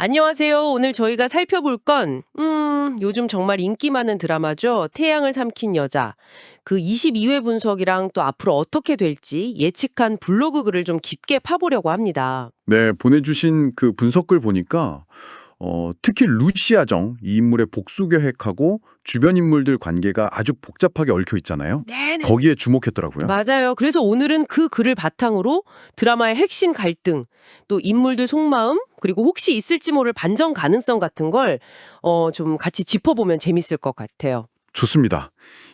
안녕하세요. 오늘 저희가 살펴볼 건, 음, 요즘 정말 인기 많은 드라마죠. 태양을 삼킨 여자. 그 22회 분석이랑 또 앞으로 어떻게 될지 예측한 블로그 글을 좀 깊게 파보려고 합니다. 네, 보내주신 그 분석글 보니까 어, 특히 루시아정 이 인물의 복수 계획하고 주변 인물들 관계가 아주 복잡하게 얽혀 있잖아요. 네네. 거기에 주목했더라고요. 맞아요. 그래서 오늘은 그 글을 바탕으로 드라마의 핵심 갈등, 또 인물들 속마음, 그리고 혹시 있을지 모를 반전 가능성 같은 걸, 어, 좀 같이 짚어보면 재밌을 것 같아요. 좋습니다.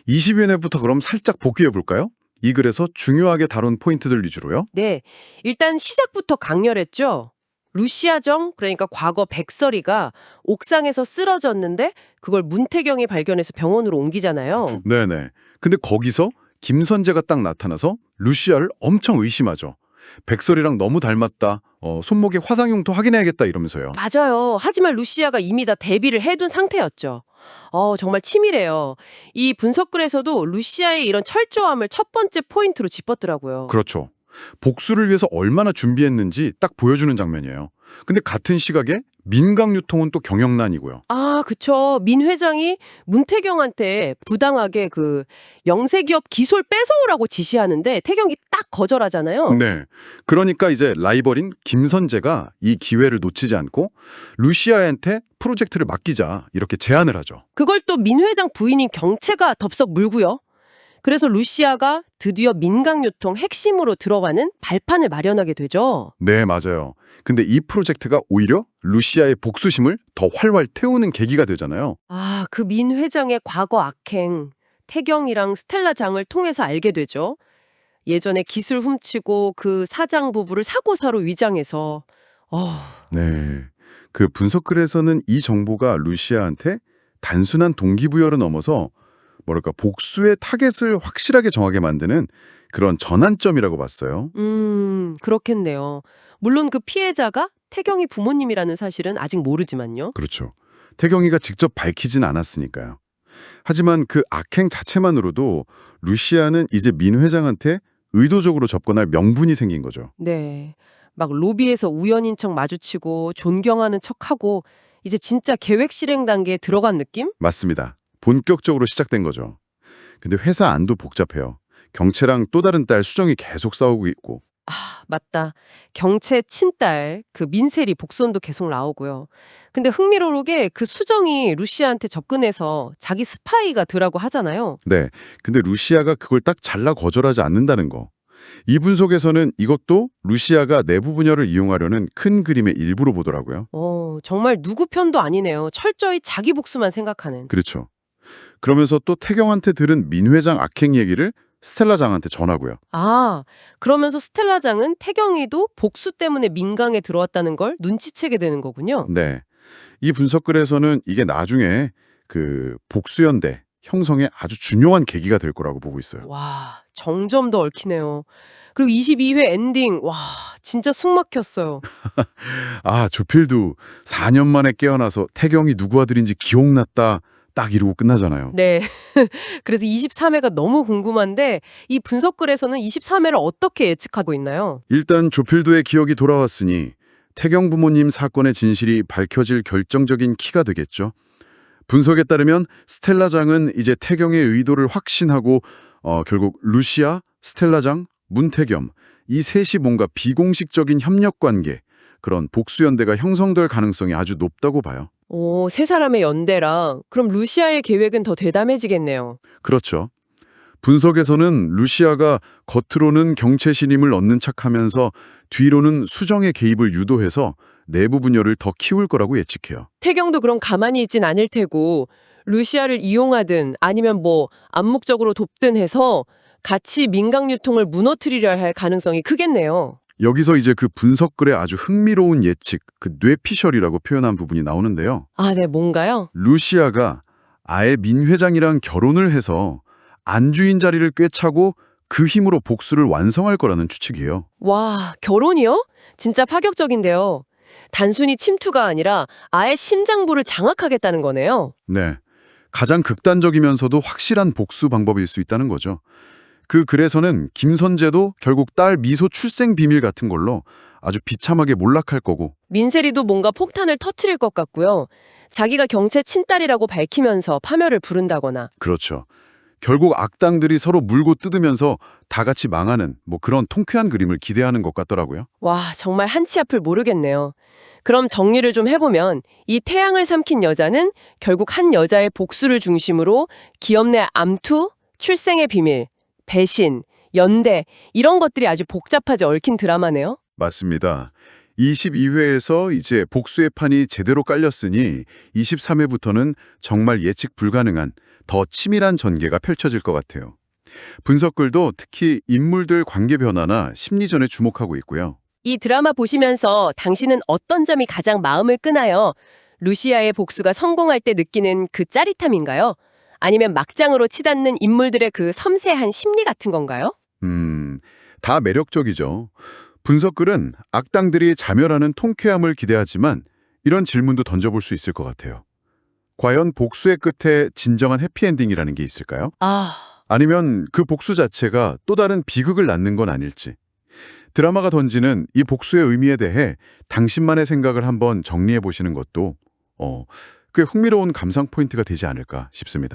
20회내부터 그럼 살짝 복귀해 볼까요? 이 글에서 중요하게 다룬 포인트들 위주로요. 네. 일단 시작부터 강렬했죠. 루시아정, 그러니까 과거 백설이가 옥상에서 쓰러졌는데 그걸 문태경이 발견해서 병원으로 옮기잖아요. 네네. 근데 거기서 김선재가 딱 나타나서 루시아를 엄청 의심하죠. 백설이랑 너무 닮았다. 어, 손목에 화상용도 확인해야겠다 이러면서요. 맞아요. 하지만 루시아가 이미 다 대비를 해둔 상태였죠. 어, 정말 치밀해요. 이 분석글에서도 루시아의 이런 철저함을 첫 번째 포인트로 짚었더라고요. 그렇죠. 복수를 위해서 얼마나 준비했는지 딱 보여주는 장면이에요. 근데 같은 시각에 민강 유통은 또 경영난이고요. 아, 그쵸. 민 회장이 문태경한테 부당하게 그 영세기업 기술 뺏어오라고 지시하는데 태경이 딱 거절하잖아요. 네. 그러니까 이제 라이벌인 김선재가 이 기회를 놓치지 않고 루시아한테 프로젝트를 맡기자 이렇게 제안을 하죠. 그걸 또 민 회장 부인인 경채가 덥석 물고요. 그래서 루시아가 드디어 민강유통 핵심으로 들어가는 발판을 마련하게 되죠. 네, 맞아요. 근데 이 프로젝트가 오히려 루시아의 복수심을 더 활활 태우는 계기가 되잖아요. 아, 그 민 회장의 과거 악행, 태경이랑 스텔라 장을 통해서 알게 되죠. 예전에 기술 훔치고 그 사장 부부를 사고사로 위장해서 어, 네. 그 분석글에서는 이 정보가 루시아한테 단순한 동기부여를 넘어서 뭐랄까 복수의 타겟을 확실하게 정하게 만드는 그런 전환점이라고 봤어요. 음, 그렇겠네요. 물론 그 피해자가 태경이 부모님이라는 사실은 아직 모르지만요. 그렇죠. 태경이가 직접 밝히진 않았으니까요. 하지만 그 악행 자체만으로도 루시아는 이제 민 회장한테 의도적으로 접근할 명분이 생긴 거죠. 네. 막 로비에서 우연인 척 마주치고 존경하는 척하고 이제 진짜 계획 실행 단계에 들어간 느낌? 맞습니다. 본격적으로 시작된 거죠. 근데 회사 안도 복잡해요. 경채랑 또 다른 딸 수정이 계속 싸우고 있고 아, 맞다. 경채 친딸 그 민세리 복선도 계속 나오고요. 근데 흥미로우게 그 수정이 루시아한테 접근해서 자기 스파이가 되라고 하잖아요. 네. 근데 루시아가 그걸 딱 잘라 거절하지 않는다는 거. 이 분석에서는 이것도 루시아가 내부 분열을 이용하려는 큰 그림의 일부로 보더라고요. 어, 정말 누구 편도 아니네요. 철저히 자기 복수만 생각하는. 그렇죠. 그러면서 또 태경한테 들은 민 회장 악행 얘기를 스텔라 장한테 전하고요. 아, 그러면서 스텔라장은 태경이도 복수 때문에 민강에 들어왔다는 걸 눈치채게 되는 거군요. 네. 이 분석글에서는 이게 나중에 그 복수연대 형성에 아주 중요한 계기가 될 거라고 보고 있어요. 와, 정점 더 얽히네요. 그리고 22회 엔딩, 와, 진짜 숨 막혔어요. 아, 조필도 4년 만에 깨어나서 태경이 누구 아들인지 기억났다. 딱 이러고 끝나잖아요. 네. 그래서 23회가 너무 궁금한데, 이 분석글에서는 23회를 어떻게 예측하고 있나요? 일단 조필도의 기억이 돌아왔으니 태경 부모님 사건의 진실이 밝혀질 결정적인 키가 되겠죠. 분석에 따르면 스텔라장은 이제 태경의 의도를 확신하고 어, 결국 루시아, 스텔라장, 문태겸 이 셋이 뭔가 비공식적인 협력 관계 그런 복수연대가 형성될 가능성이 아주 높다고 봐요. 오, 세 사람의 연대랑, 그럼 루시아의 계획은 더 대담해지겠네요. 그렇죠. 분석에서는 루시아가 겉으로는 경체 신임을 얻는 척하면서 뒤로는 수정의 개입을 유도해서 내부 분열을 더 키울 거라고 예측해요. 태경도 그럼 가만히 있진 않을 테고, 루시아를 이용하든 아니면 뭐 암묵적으로 돕든 해서 같이 민강 유통을 무너뜨리려 할 가능성이 크겠네요. 여기서 이제 그 분석글의 아주 흥미로운 예측, 그 뇌피셜이라고 표현한 부분이 나오는데요. 아, 네, 뭔가요? 루시아가 아예 민 회장이랑 결혼을 해서 안주인 자리를 꿰차고 그 힘으로 복수를 완성할 거라는 추측이에요. 와, 결혼이요? 진짜 파격적인데요. 단순히 침투가 아니라 아예 심장부를 장악하겠다는 거네요. 네. 가장 극단적이면서도 확실한 복수 방법일 수 있다는 거죠. 그 글에서는 김선재도 결국 딸 미소 출생 비밀 같은 걸로 아주 비참하게 몰락할 거고 민세리도 뭔가 폭탄을 터트릴 것 같고요. 자기가 경체 친딸이라고 밝히면서 파멸을 부른다거나 그렇죠. 결국 악당들이 서로 물고 뜯으면서 다 같이 망하는 뭐 그런 통쾌한 그림을 기대하는 것 같더라고요. 와 정말 한치 앞을 모르겠네요. 그럼 정리를 좀 해보면 이 태양을 삼킨 여자는 결국 한 여자의 복수를 중심으로 기업 내 암투, 출생의 비밀, 배신, 연대 이런 것들이 아주 복잡하게 얽힌 드라마네요. 맞습니다. 22회에서 이제 복수의 판이 제대로 깔렸으니 23회부터는 정말 예측 불가능한 더 치밀한 전개가 펼쳐질 것 같아요. 분석글도 특히 인물들 관계 변화나 심리전에 주목하고 있고요. 이 드라마 보시면서 당신은 어떤 점이 가장 마음을 끄나요? 루시아의 복수가 성공할 때 느끼는 그 짜릿함인가요? 아니면 막장으로 치닫는 인물들의 그 섬세한 심리 같은 건가요? 음, 다 매력적이죠. 분석글은 악당들이 자멸하는 통쾌함을 기대하지만 이런 질문도 던져볼 수 있을 것 같아요. 과연 복수의 끝에 진정한 해피엔딩이라는 게 있을까요? 아, 아니면 그 복수 자체가 또 다른 비극을 낳는 건 아닐지. 드라마가 던지는 이 복수의 의미에 대해 당신만의 생각을 한번 정리해 보시는 것도 어, 꽤 흥미로운 감상 포인트가 되지 않을까 싶습니다.